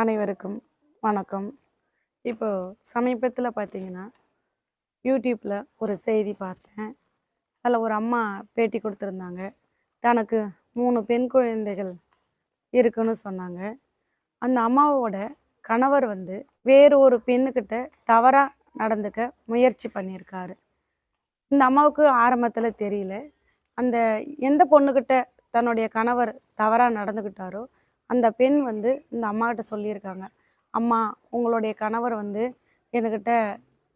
அனைவருக்கும் வணக்கம். இப்போ சமீபத்தில் பார்த்தீங்கன்னா யூடியூப்பில் ஒரு செய்தி பார்த்தேன். அதில் ஒரு அம்மா பேட்டி கொடுத்துருந்தாங்க. தனக்கு மூணு பெண் குழந்தைகள் இருக்குன்னு சொன்னாங்க. அந்த அம்மாவோட கணவர் வந்து வேறு ஒரு பெண்ணுக்கிட்ட தவறாக நடந்துக்க முயற்சி பண்ணியிருக்காரு. இந்த அம்மாவுக்கு ஆரம்பத்தில் தெரியல. அந்த எந்த பொண்ணுக்கிட்ட தன்னுடைய கணவர் தவறாக நடந்துக்கிட்டாரோ அந்த பெண் வந்து இந்த அம்மாக்கிட்ட சொல்லியிருக்காங்க. அம்மா உங்களுடைய கணவர் வந்து என்கிட்ட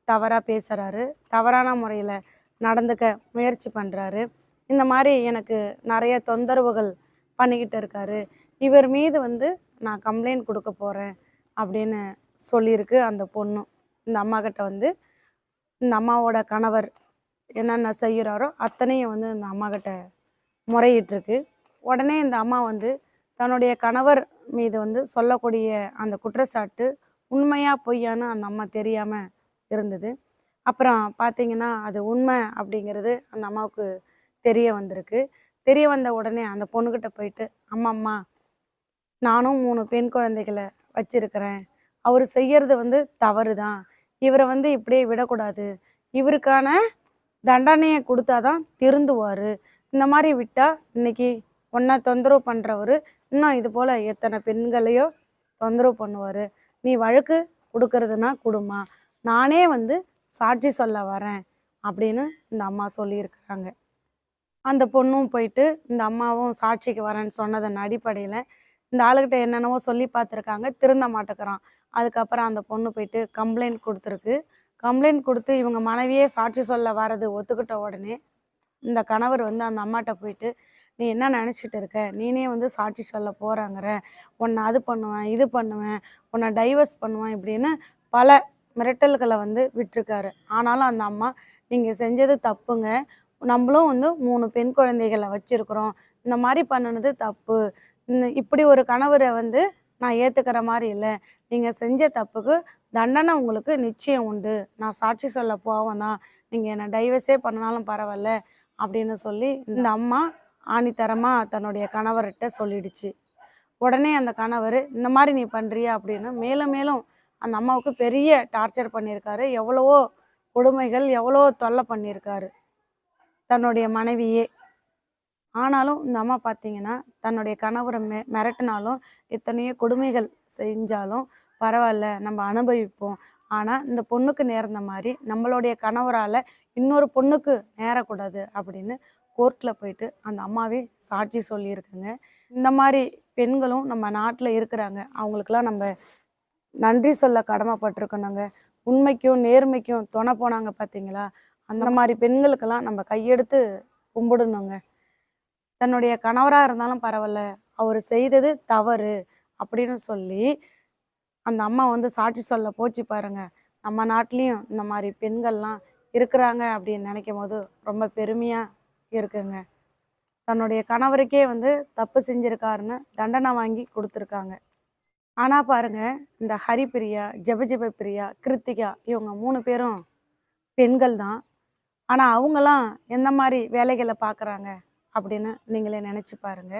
தவறாக பேசுகிறாரு தவறான முறையில் நடந்துக்க முயற்சி பண்ணுறாரு இந்த மாதிரி எனக்கு நிறைய தொந்தரவுகள் பண்ணிக்கிட்டு இருக்காரு. இவர் மீது வந்து நான் கம்ப்ளைண்ட் கொடுக்க போகிறேன் அப்படின்னு சொல்லியிருக்கு அந்த பொண்ணு. இந்த அம்மாக்கிட்ட வந்து இந்த அம்மாவோட கணவர் என்னென்ன செய்கிறாரோ அத்தனையும் வந்து இந்த அம்மாக்கிட்ட முறையிட்டிருக்கு. உடனே இந்த அம்மா வந்து தன்னுடைய கணவர் மீது வந்து சொல்லக்கூடிய அந்த குற்றச்சாட்டு உண்மையாக பொய்யான்னு அந்த அம்மா தெரியாமல் இருந்தது. அப்புறம் பார்த்தீங்கன்னா அது உண்மை அப்படிங்கிறது அந்த அம்மாவுக்கு தெரிய வந்திருக்கு. தெரிய வந்த உடனே அந்த பொண்ணுக்கிட்ட போயிட்டு அம்மா அம்மா நானும் மூணு பெண் குழந்தைகளை வச்சிருக்கிறேன். அவர் செய்யறது வந்து தவறு தான் இவரை வந்து இப்படியே விடக்கூடாது. இவருக்கான தண்டனையை கொடுத்தாதான் திருந்துவார். இந்த மாதிரி விட்டால் இன்னைக்கு ஒன்றா தொந்தரவு பண்ணுறவர் இன்னும் இது போல் எத்தனை பெண்களையோ தொந்தரவு பண்ணுவார். நீ வழக்கு கொடுக்கறதுனா கொடுமா நானே வந்து சாட்சி சொல்ல வரேன் அப்படின்னு இந்த அம்மா சொல்லியிருக்கிறாங்க. அந்த பொண்ணும் போயிட்டு இந்த அம்மாவும் சாட்சிக்கு வரேன்னு சொன்னதன் அடிப்படையில் இந்த ஆளுகிட்ட என்னென்னவோ சொல்லி பார்த்துருக்காங்க. திருந்த மாட்டேக்கிறான் அதுக்கப்புறம் அந்த பொண்ணு போயிட்டு கம்ப்ளைண்ட் கொடுத்துருக்கு. கம்ப்ளைண்ட் கொடுத்து இவங்க மனைவியே சாட்சி சொல்ல வரது ஒத்துக்கிட்ட உடனே இந்த கணவர் வந்து அந்த அம்மாட்ட போயிட்டு நீ என்ன நினச்சிட்டு இருக்க? நீனே வந்து சாட்சி சொல்ல போகிறாங்கிற உன்னை அது பண்ணுவேன் இது பண்ணுவேன் உன்னை டைவர்ஸ் பண்ணுவேன் இப்படின்னு பல மிரட்டல்களை வந்து விட்டுருக்காரு. ஆனாலும் அந்த அம்மா நீங்கள் செஞ்சது தப்புங்க. நம்மளும் வந்து மூணு பெண் குழந்தைகளை வச்சுருக்குறோம். இந்த மாதிரி பண்ணினது தப்பு. இந்த இப்படி ஒரு கணவரை வந்து நான் ஏற்றுக்கிற மாதிரி இல்லை. நீங்கள் செஞ்ச தப்புக்கு தண்டனை உங்களுக்கு நிச்சயம் உண்டு. நான் சாட்சி சொல்ல போவேன்? தான் நீங்கள் என்னை டைவர்ஸே பண்ணனாலும் பரவாயில்ல அப்படின்னு சொல்லி இந்த அம்மா ஆணித்தரமாக தன்னுடைய கணவர்கிட்ட சொல்லிடுச்சு. உடனே அந்த கணவர் இந்த மாதிரி நீ பண்ணுறியா அப்படின்னு மேலும் மேலும் அந்த அம்மாவுக்கு பெரிய டார்ச்சர் பண்ணியிருக்காரு. எவ்வளவோ கொடுமைகள் எவ்வளோ தொல்லை பண்ணியிருக்காரு தன்னுடைய மனைவியே. ஆனாலும் இந்த அம்மா பார்த்தீங்கன்னா தன்னுடைய கணவரை மெ மிரட்டினாலும் எத்தனையோ கொடுமைகள் செஞ்சாலும் பரவாயில்ல நம்ம அனுபவிப்போம். ஆனால் இந்த பொண்ணுக்கு நேர்ந்த மாதிரி நம்மளுடைய கணவரால் இன்னொரு பொண்ணுக்கு நேரக்கூடாது அப்படின்னு கோர்ட்டில் போயிட்டு அந்த அம்மாவே சாட்சி சொல்லியிருக்குங்க. இந்த மாதிரி பெண்களும் நம்ம நாட்டில் இருக்கிறாங்க. அவங்களுக்கெல்லாம் நம்ம நன்றி சொல்ல கடமைப்பட்டிருக்கணுங்க. உண்மைக்கும் நேர்மைக்கும் துணை போனாங்க பார்த்தீங்களா அந்த மாதிரி பெண்களுக்கெல்லாம் நம்ம கையெடுத்து கும்பிடணுங்க. தன்னுடைய கணவராக இருந்தாலும் பரவாயில்ல அவர் செய்தது தவறு அப்படின்னு சொல்லி அந்த அம்மா வந்து சாட்சி சொல்ல போச்சு பாருங்க. நம்ம நாட்டிலையும் இந்த மாதிரி பெண்கள்லாம் இருக்கிறாங்க அப்படின்னு நினைக்கும் போது ரொம்ப பெருமையாக இருக்குங்க. தன்னுடைய கணவருக்கே வந்து தப்பு செஞ்சுருக்காருன்னு தண்டனை வாங்கி கொடுத்துருக்காங்க. ஆனால் பாருங்க இந்த ஹரிப்பிரியா ஜெபஜெப பிரியா கிருத்திகா இவங்க மூணு பேரும் பெண்கள் தான். ஆனால் அவங்களாம் எந்த மாதிரி வேலைகளை பார்க்குறாங்க அப்படின்னு நீங்களே நினச்சி பாருங்க.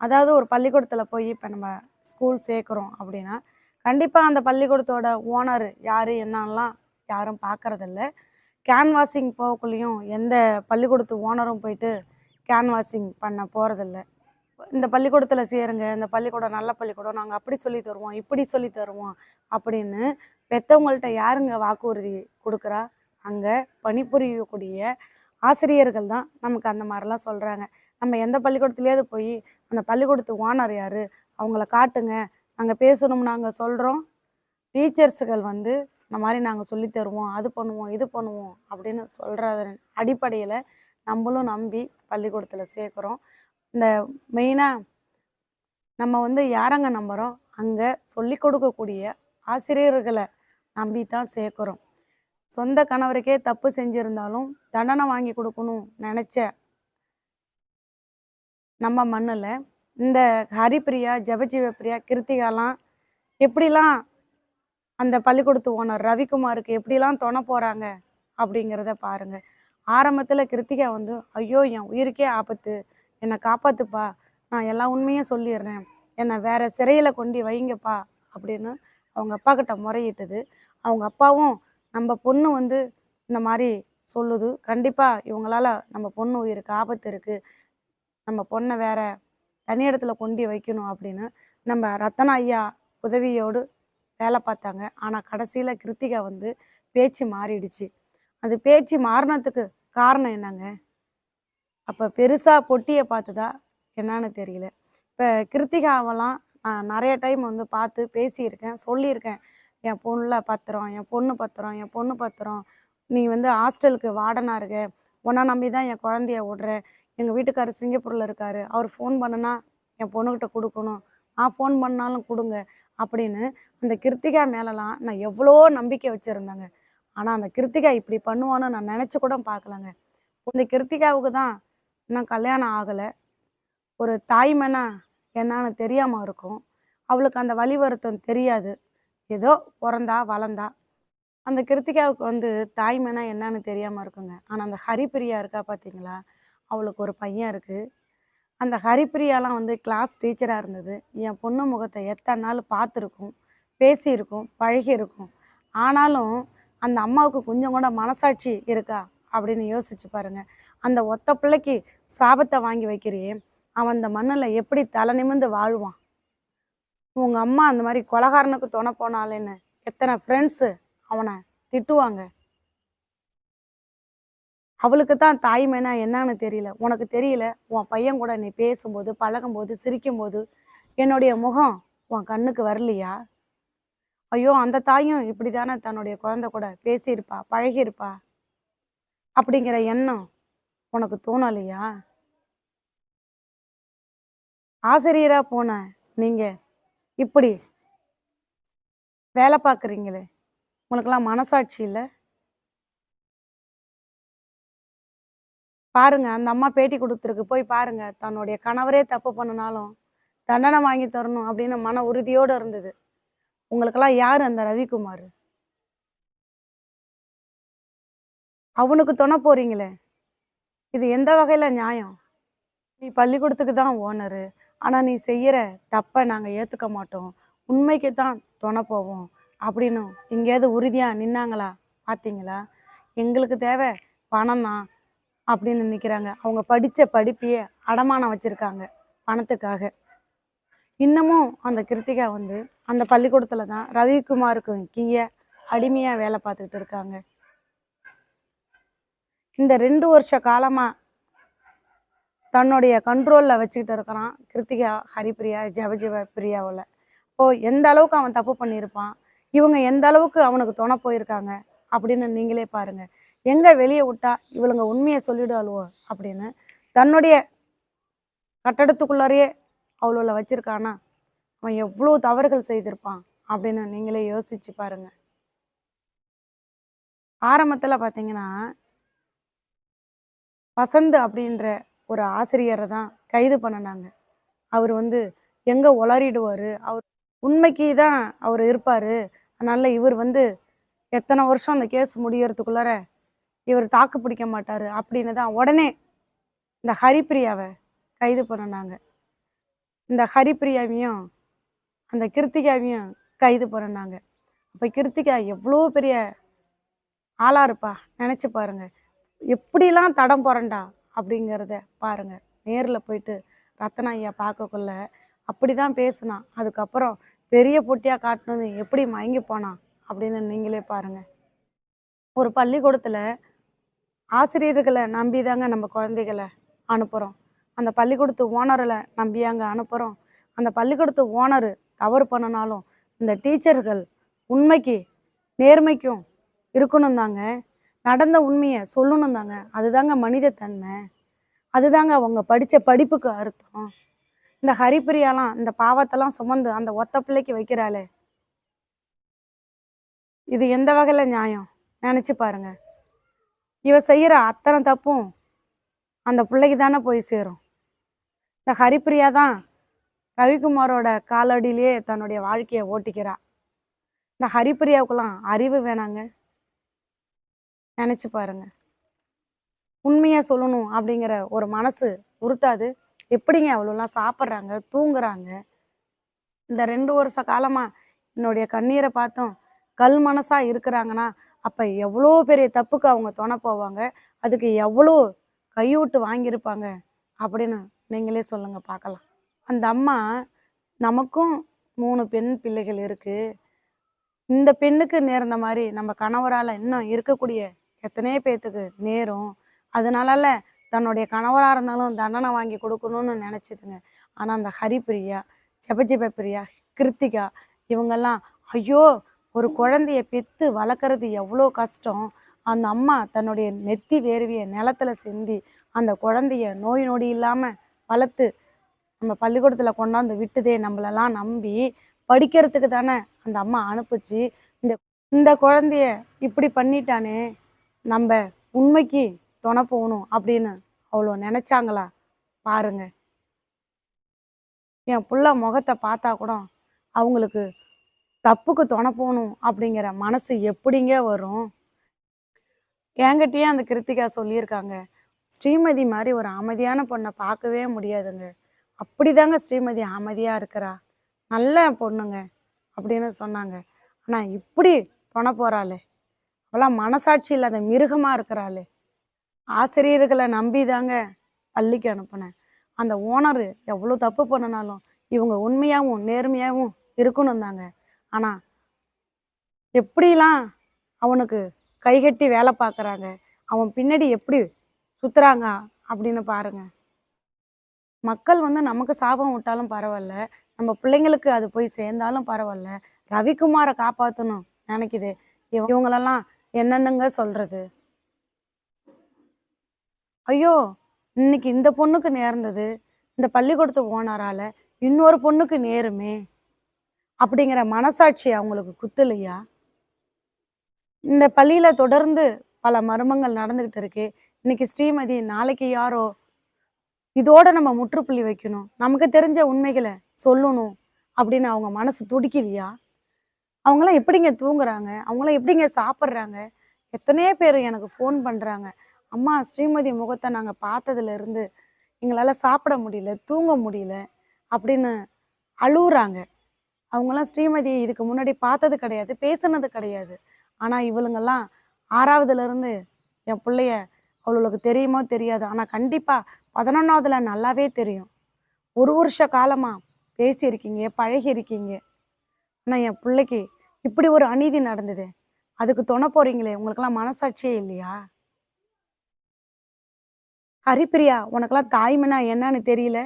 அதாவது ஒரு பள்ளிக்கூடத்தில் போய் இப்போ நம்ம ஸ்கூல் சேர்க்குறோம் அப்படின்னா கண்டிப்பாக அந்த பள்ளிக்கூடத்தோட ஓனர் யார் என்னலாம் யாரும் பார்க்குறதில்ல கேன்வாசிங் போகக்குள்ளேயும் எந்த பள்ளிக்கூடத்து ஓனரும் போயிட்டு கேன்வாசிங் பண்ண போகிறதில்ல இந்த பள்ளிக்கூடத்தில் சேருங்க இந்த பள்ளிக்கூடம் நல்ல பள்ளிக்கூடம் நாங்கள் அப்படி சொல்லி தருவோம் இப்படி சொல்லி தருவோம் அப்படின்னு பெற்றவங்கள்ட்ட யாருங்க வாக்குறுதி கொடுக்குறா? அங்கே பணிபுரியக்கூடிய ஆசிரியர்கள் தான் நமக்கு அந்த மாதிரிலாம் சொல்கிறாங்க நம்ம எந்த பள்ளிக்கூடத்துலேயாவது போய் அந்த பள்ளிக்கூடத்து ஓனர் யார்? அவங்கள காட்டுங்க நாங்கள் பேசணும் நாங்கள் சொல்கிறோம் டீச்சர்ஸுகள் வந்து இந்த மாதிரி நாங்கள் சொல்லி தருவோம் அது பண்ணுவோம் இது பண்ணுவோம் அப்படின்னு சொல்கிறத அடிப்படையில் நம்மளும் நம்பி பள்ளிக்கூடத்தில் சேர்க்குறோம். இந்த மெயினாக நம்ம வந்து யாரங்க நம்புகிறோம் அங்கே சொல்லி கொடுக்கக்கூடிய ஆசிரியர்களை நம்பி தான் சேர்க்குறோம். சொந்த கணவருக்கே தப்பு செஞ்சுருந்தாலும் தண்டனை வாங்கி கொடுக்கணும் நினச்ச நம்ம மண்ணில் இந்த ஹரிப்பிரியா ஜபஜீவப்பிரியா கிருத்திகாலாம் எப்படிலாம் அந்த பள்ளிக்கூடத்து ஓனர் ரவிக்குமாருக்கு எப்படிலாம் துணை போகிறாங்க அப்படிங்கிறத பாருங்க. ஆரம்பத்தில் கிருத்திகா வந்து ஐயோ என் உயிருக்கே ஆபத்து. என்னை காப்பாத்துப்பா. நான் எல்லா உண்மையும் சொல்லிடுறேன். என்னை வேற சிறையில் கொண்டு வைங்கப்பா. அப்படின்னு அவங்க அப்பா கிட்ட முறையிட்டது. அவங்க அப்பாவும் நம்ம பொண்ணு வந்து இந்த மாதிரி சொல்லுது. கண்டிப்பாக இவங்களால நம்ம பொண்ணு உயிருக்கு ஆபத்து இருக்குது நம்ம பொண்ணை வேற தனி இடத்துல கொண்டு வைக்கணும். அப்படின்னு நம்ம ரத்தன ஐயா உதவியோடு வேலை பார்த்தாங்க. ஆனால் கடைசியில் கிருத்திகா வந்து பேச்சு மாறிடுச்சு. அது பேச்சு மாறினதுக்கு காரணம் என்னங்க? அப்போ பெருசாக பொட்டியை பார்த்துதா என்னன்னு தெரியல. இப்போ கிருத்திகாவெல்லாம் நான் நிறைய டைம் வந்து பார்த்து பேசியிருக்கேன் சொல்லியிருக்கேன். என் பொண்ணுல பத்திரம் என் பொண்ணு பத்திரம் என் பொண்ணு பத்திரம். நீ வந்து ஹாஸ்டலுக்கு வார்டனாக இருக்க. உன்னை நம்பி தான் என் குழந்தைய விடுறேன் எங்கள் வீட்டுக்காரர் சிங்கப்பூரில் இருக்காரு. அவர் ஃபோன் பண்ணுனா என் பொண்ணுக்கிட்ட கொடுக்கணும். நான் ஃபோன் பண்ணாலும் கொடுங்க. அப்படின்னு அந்த கிருத்திகா மேலெலாம் நான் எவ்வளோ நம்பிக்கை வச்சுருந்தேங்க. ஆனால் அந்த கிருத்திகா இப்படி பண்ணுவான்னு நான் நினச்சி கூட பார்க்கலங்க. இந்த கிருத்திகாவுக்கு தான் இன்னும் கல்யாணம் ஆகலை. ஒரு தாய்மனா என்னன்னு தெரியாமல் இருக்கும். அவளுக்கு அந்த வழி வருத்தம் தெரியாது. ஏதோ பிறந்தா வளர்ந்தா. அந்த கிருத்திகாவுக்கு வந்து தாய்மனா என்னன்னு தெரியாமல் இருக்குங்க. ஆனால் அந்த ஹரிப்பிரியா இருக்கா பார்த்தீங்களா அவளுக்கு ஒரு பையன் இருக்குது அந்த ஹரிப்பிரியாலாம் வந்து கிளாஸ் டீச்சராக இருந்தது. என் பொண்ணு முகத்தை எத்தனை நாள் பார்த்துருக்கும் பேசியிருக்கும் பழகியிருக்கும். ஆனாலும் அந்த அம்மாவுக்கு கொஞ்சம் கூட மனசாட்சி இருக்கா அப்படின்னு யோசிச்சு பாருங்கள் அந்த ஒத்த பிள்ளைக்கு சாபத்தை வாங்கி வைக்கிறியே அவன் அந்த மண்ணில் எப்படி தலை நிமிர்ந்து வாழ்வான்? உங்கள் அம்மா அந்த மாதிரி கொலகாரனுக்கு துணை போனாலேன்னு எத்தனை ஃப்ரெண்ட்ஸு அவனை திட்டுவாங்க. அவளுக்கு தான் தாய்மைனா என்னன்னு தெரியல. உனக்கு தெரியல? உன் பையன் கூட நீ பேசும்போது பழகும்போது சிரிக்கும்போது என்னுடைய முகம் உன் கண்ணுக்கு வரலையா? ஐயோ அந்த தாயும் இப்படி தானே தன்னுடைய குழந்தை கூட பேசியிருப்பா பழகியிருப்பா? அப்படிங்கிற எண்ணம் உனக்கு தோணலையா? ஆசிரியராக போன நீங்கள் இப்படி வேலை பார்க்குறீங்களே. உனக்கெல்லாம் மனசாட்சி இல்லை? பாருங்க அந்த அம்மா பேட்டி கொடுத்துருக்கு போய் பாருங்க. தன்னுடைய கணவரே தப்பு பண்ணினாலும் தண்டனை வாங்கி தரணும் அப்படின்னு மன உறுதியோடு இருந்தது. உங்களுக்கெல்லாம் யார் அந்த ரவிக்குமார்? அவனுக்கு துணை போறீங்களே. இது எந்த வகையில் நியாயம்? நீ பள்ளிக்கூடத்துக்கு தான் ஓனரு. ஆனால் நீ செய்கிற தப்பை நாங்கள் ஏற்றுக்க மாட்டோம். உண்மைக்கு தான் துணை போவோம் அப்படின்னு எங்கேயாவது உறுதியாக நின்னாங்களா? பார்த்தீங்களா எங்களுக்கு தேவை பணம் தான் அப்படின்னு நினைக்கிறாங்க. அவங்க படித்த படிப்பையே அடமானம் வச்சுருக்காங்க பணத்துக்காக. இன்னமும் அந்த கிருத்திகா வந்து அந்த பள்ளிக்கூடத்தில் தான் ரவிக்குமாருக்கும் கீழே அடிமையாக வேலை பார்த்துக்கிட்டு இருக்காங்க. இந்த ரெண்டு வருஷ காலமாக தன்னுடைய கண்ட்ரோலில் வச்சுக்கிட்டு இருக்கிறான் கிருத்திகா ஹரிப்பிரியா ஜபஜிவ பிரியாவில். இப்போது எந்த அளவுக்கு அவன் தப்பு பண்ணியிருப்பான்? இவங்க எந்த அளவுக்கு அவனுக்கு துணை போயிருக்காங்க? அப்படின்னு நீங்களே பாருங்க. எங்க வெளியே விட்டா இவளுங்க உண்மையை சொல்லிடுவாளுவோ அப்படின்னு தன்னுடைய கட்டடத்துக்குள்ளாரையே அவளோட வச்சிருக்கானா? அவன் எவ்வளோ தவறுகள் செய்திருப்பான் அப்படின்னு நீங்களே யோசிச்சு பாருங்க. ஆரம்பத்தில் பார்த்தீங்கன்னா வசந்த் அப்படின்ற ஒரு ஆசிரியரை தான் கைது பண்ணினாங்க. அவர் வந்து எங்கே உளறிடுவார்? அவர் உண்மைக்கு தான் அவர் இருப்பார். அதனால இவர் வந்து எத்தனை வருஷம் அந்த கேஸ் முடியறதுக்குள்ளார இவர் தாக்கு பிடிக்க மாட்டார் அப்படின்னு தான் உடனே இந்த ஹரிப்பிரியாவை கைது பண்ணினாங்க. இந்த ஹரிப்பிரியாவையும் அந்த கிருத்திகாவையும் கைது பண்ணினாங்க. அப்போ கிருத்திகா எவ்வளோ பெரிய ஆளாக இருப்பா? நினச்சி பாருங்கள் எப்படிலாம் தடம் புரண்டா அப்படிங்கிறத பாருங்கள் நேரில் போயிட்டு ரத்தன ஐயா பார்க்கக்குள்ள அப்படி தான் பேசினான் அதுக்கப்புறம் பெரிய பொட்டியாக காட்டினது எப்படி மயங்கி போனான் அப்படின்னு நீங்களே பாருங்கள் ஒரு பள்ளிக்கூடத்தில் ஆசிரியர்களை நம்பி தாங்க நம்ம குழந்தைகளை அனுப்புகிறோம் அந்த பள்ளிக்கூடத்து ஓனரில் நம்பியாங்க அனுப்புகிறோம் அந்த பள்ளிக்கூடத்து ஓனர் தவறு பண்ணினாலும் இந்த டீச்சர்கள் உண்மைக்கு நேர்மைக்கும் இருக்கணும் தாங்க நடந்த உண்மையை சொல்லணும் தாங்க அதுதாங்க மனிதத்தன்மை அதுதாங்க அவங்க படித்த படிப்புக்கு அர்த்தம். இந்த ஹரிப்பிரியாலாம் இந்த பாவத்தெல்லாம் சுமந்து அந்த ஒத்த பிள்ளைக்கு வைக்கிறாளே. இது எந்த வகையில் நியாயம்? நினச்சி பாருங்கள் இவ செய்கிற அத்தனை தப்பும் அந்த பிள்ளைக்கு தானே போய் சேரும். இந்த ஹரிப்பிரியா தான் ரவிக்குமாரோட காலடியிலேயே தன்னுடைய வாழ்க்கையை ஓட்டிக்கிறா. இந்த ஹரிப்பிரியாவுக்கெல்லாம் அறிவு வேணாங்க. நினச்சி பாருங்க. உண்மையாக சொல்லணும் அப்படிங்கிற ஒரு மனசு உறுத்தாது. எப்படிங்க அவ்வளோலாம் சாப்பிட்றாங்க தூங்குறாங்க? இந்த ரெண்டு வருஷ காலமாக என்னுடைய கண்ணீரை பார்த்தோம் கல் மனசாக இருக்கிறாங்கன்னா அப்போ எவ்வளோ பெரிய தப்புக்கு அவங்க துணை போவாங்க? அதுக்கு எவ்வளோ கையூட்டு வாங்கியிருப்பாங்க? அப்படின்னு நீங்களே சொல்லுங்கள் பார்க்கலாம். அந்த அம்மா நமக்கும் மூணு பெண் பிள்ளைகள் இருக்குது இந்த பெண்ணுக்கு நேர்ந்த மாதிரி நம்ம கணவரால் இன்னும் இருக்கக்கூடிய எத்தனையோ பேர்த்துக்கு நேரும். அதனால தன்னுடைய கணவராக இருந்தாலும் தண்டனை வாங்கி கொடுக்கணும்னு நினச்சிதுங்க. ஆனால் அந்த ஹரிப்பிரியா ஜெபஜிப பிரியா கிருத்திகா இவங்கெல்லாம் ஐயோ ஒரு குழந்தைய பெற்று வளர்க்குறது எவ்வளோ கஷ்டம்? அந்த அம்மா தன்னுடைய நெத்தி வேர்வியை நிலத்துல சிந்தி அந்த குழந்தைய நோய் நொடி இல்லாமல் வளர்த்து நம்ம பள்ளிக்கூடத்தில் கொண்டாந்து விட்டுதே நம்மளெல்லாம் நம்பி படிக்கிறதுக்கு தானே அந்த அம்மா அனுப்பிச்சு. இந்த இந்த குழந்தைய இப்படி பண்ணிட்டானே நம்ம உண்மைக்கு துணை போகணும் அப்படின்னு அவ்வளோ நினச்சாங்களா? பாருங்க. என் புள்ள முகத்தை பார்த்தா கூட அவங்களுக்கு தப்புக்கு துணை போகணும் அப்படிங்கிற மனசு எப்படிங்க வரும்? என்கிட்டயே அந்த கிருத்திகா சொல்லியிருக்காங்க. ஸ்ரீமதி மாதிரி ஒரு அமைதியான பொண்ணை பார்க்கவே முடியாதுங்க. அப்படிதாங்க ஸ்ரீமதி அமைதியாக இருக்கிறா. நல்ல பொண்ணுங்க அப்படின்னு சொன்னாங்க. ஆனால் இப்படி துணை போகிறாளே அவளாம் மனசாட்சி இல்லாத மிருகமாக இருக்கிறாளே. ஆசிரியர்களை நம்பி தாங்க பள்ளிக்கு அனுப்புனேன். அந்த ஓனர் எவ்வளோ தப்பு பண்ணினாலும் இவங்க உண்மையாகவும் நேர்மையாகவும் இருக்கணும் தாங்க ஆனால் எப்படிலாம் அவனுக்கு கைகட்டி வேலை பார்க்குறாங்க? அவன் பின்னாடி எப்படி சுத்துறாங்க அப்படின்னு பாருங்க. மக்கள் வந்து நமக்கு சாபம் விட்டாலும் பரவாயில்ல. நம்ம பிள்ளைங்களுக்கு அது போய் சேர்ந்தாலும் பரவாயில்ல. ரவிக்குமாரை காப்பாற்றணும் நினைக்குது. இவங்களெல்லாம் என்னென்னங்க சொல்றது? ஐயோ இன்னைக்கு இந்த பொண்ணுக்கு நேர்ந்தது. இந்த பள்ளிக்கூடத்து ஓனரால இன்னொரு பொண்ணுக்கு நேருமே. அப்படிங்கிற மனசாட்சி அவங்களுக்கு குத்துலையா? இந்த பள்ளியில தொடர்ந்து பல மர்மங்கள் நடந்துகிட்டு இருக்கு. இன்னைக்கு ஸ்ரீமதி நாளைக்கு யாரோ? இதோட நம்ம முற்றுப்புள்ளி வைக்கணும். நமக்கு தெரிஞ்ச உண்மைகளை சொல்லணும் அப்படின்னு அவங்க மனசு துடிக்கலையா அவங்களாம் எப்படிங்க தூங்குறாங்க? அவங்களாம் எப்படிங்க சாப்பிட்றாங்க? எத்தனையோ பேர் எனக்கு ஃபோன் பண்ணுறாங்க அம்மா ஸ்ரீமதி முகத்தை நாங்கள் பார்த்ததுல இருந்து எங்களால் சாப்பிட முடியல தூங்க முடியல அப்படின்னு அழுவுறாங்க. அவங்களாம் ஸ்ரீமதி இதுக்கு முன்னாடி பார்த்தது கிடையாது பேசுனது கிடையாது. ஆனால் இவளுங்கெல்லாம் ஆறாவதுலேருந்து என் பிள்ளைய அவளுக்கு தெரியுமோ தெரியாது. ஆனால் கண்டிப்பாக பதினொன்றாவதுல நல்லாவே தெரியும். ஒரு வருஷ காலமாக பேசியிருக்கீங்க பழகியிருக்கீங்க. ஆனால் என் பிள்ளைக்கு இப்படி ஒரு அநீதி நடந்தது. அதுக்கு துணை போறீங்களே உங்களுக்கெல்லாம் மனசாட்சியே இல்லையா? ஹரிப்பிரியா உனக்கெல்லாம் தாய்மைனா என்னன்னு தெரியல.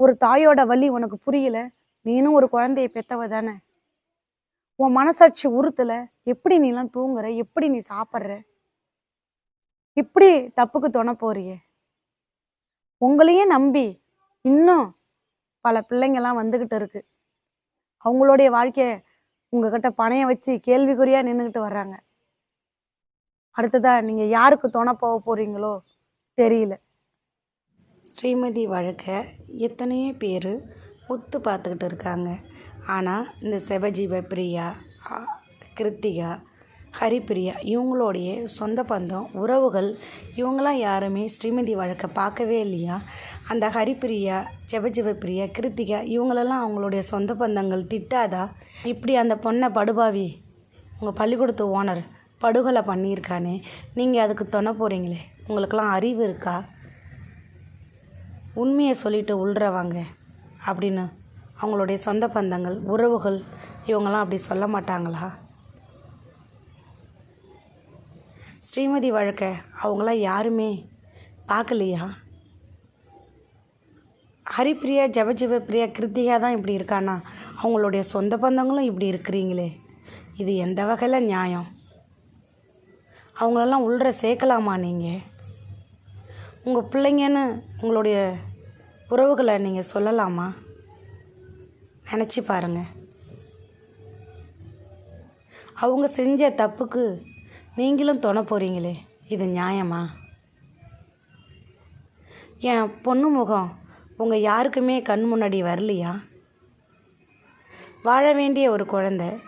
ஒரு தாயோட வலி உனக்கு புரியல. நீனும் ஒரு குழந்தைய பெத்தவ தானே? உன் மனசாட்சி உறுத்துல எப்படி நீலாம் தூங்குற எப்படி நீ சாப்பிட்ற? இப்படி தப்புக்கு துணை போறியே. உங்களையே நம்பி இன்னும் பல பிள்ளைங்கெல்லாம் வந்துக்கிட்டு இருக்கு. அவங்களுடைய வாழ்க்கையை உங்ககிட்ட பணைய வச்சு கேள்விக்குறியா நின்றுக்கிட்டு வர்றாங்க. அடுத்ததா நீங்க யாருக்கு துணை போக போறீங்களோ தெரியல. ஸ்ரீமதி வழக்க எத்தனையோ பேர் ஒத்து பார்த்துக்கிட்டு இருக்காங்க. ஆனால் இந்த செபஜீவ பிரியா கிருத்திகா ஹரிப்பிரியா இவங்களுடைய சொந்த பந்தம் உறவுகள் இவங்களாம் யாருமே ஸ்ரீமதி வழக்கை பார்க்கவே இல்லையா? அந்த ஹரிப்பிரியா ஜெபஜீவ பிரியா கிருத்திகா இவங்களெல்லாம் அவங்களுடைய சொந்த பந்தங்கள் திட்டாதா? இப்படி அந்த பொண்ணை படுபாவி உங்கள் பள்ளிக்கூடத்து ஓனர் படுகொலை பண்ணியிருக்கானே நீங்கள் அதுக்கு துணை போகிறீங்களே உங்களுக்கெல்லாம் அறிவு இருக்கா? உண்மையை சொல்லிட்டு உள்றவாங்க. அப்படின்னு அவங்களுடைய சொந்த பந்தங்கள் உறவுகள் இவங்கெல்லாம் அப்படி சொல்ல மாட்டாங்களா? ஸ்ரீமதி வழக்கை அவங்களாம் யாருமே பார்க்கலையா? ஹரிப்பிரியா ஜெபஜெப பிரியா கிருத்திகா தான் இப்படி இருக்கானா? அவங்களுடைய சொந்த பந்தங்களும் இப்படி இருக்கிறீங்களே. இது எந்த வகையில் நியாயம்? அவங்களெல்லாம் உள்ற சேர்க்கலாமா நீங்கள் உங்கள் பிள்ளைங்கன்னு உங்களுடைய உறவுகளை நீங்கள் சொல்லலாமா? நினச்சி பாருங்க. அவங்க செஞ்ச தப்புக்கு நீங்களும் துணை போகிறீங்களே இது நியாயமா? என் பொண்ணு முகம் உங்கள் யாருக்குமே கண் முன்னாடி வரலையா? வாழ வேண்டிய ஒரு குழந்த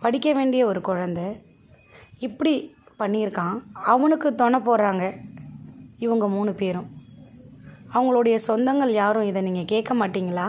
படிக்க வேண்டிய ஒரு குழந்த இப்படி பண்ணியிருக்கான். அவனுக்கு துணை போடுறாங்க இவங்க மூணு பேரும். அவங்களுடைய சொந்தங்கள் யாரும் இதை நீங்கள் கேட்க மாட்டிங்களா?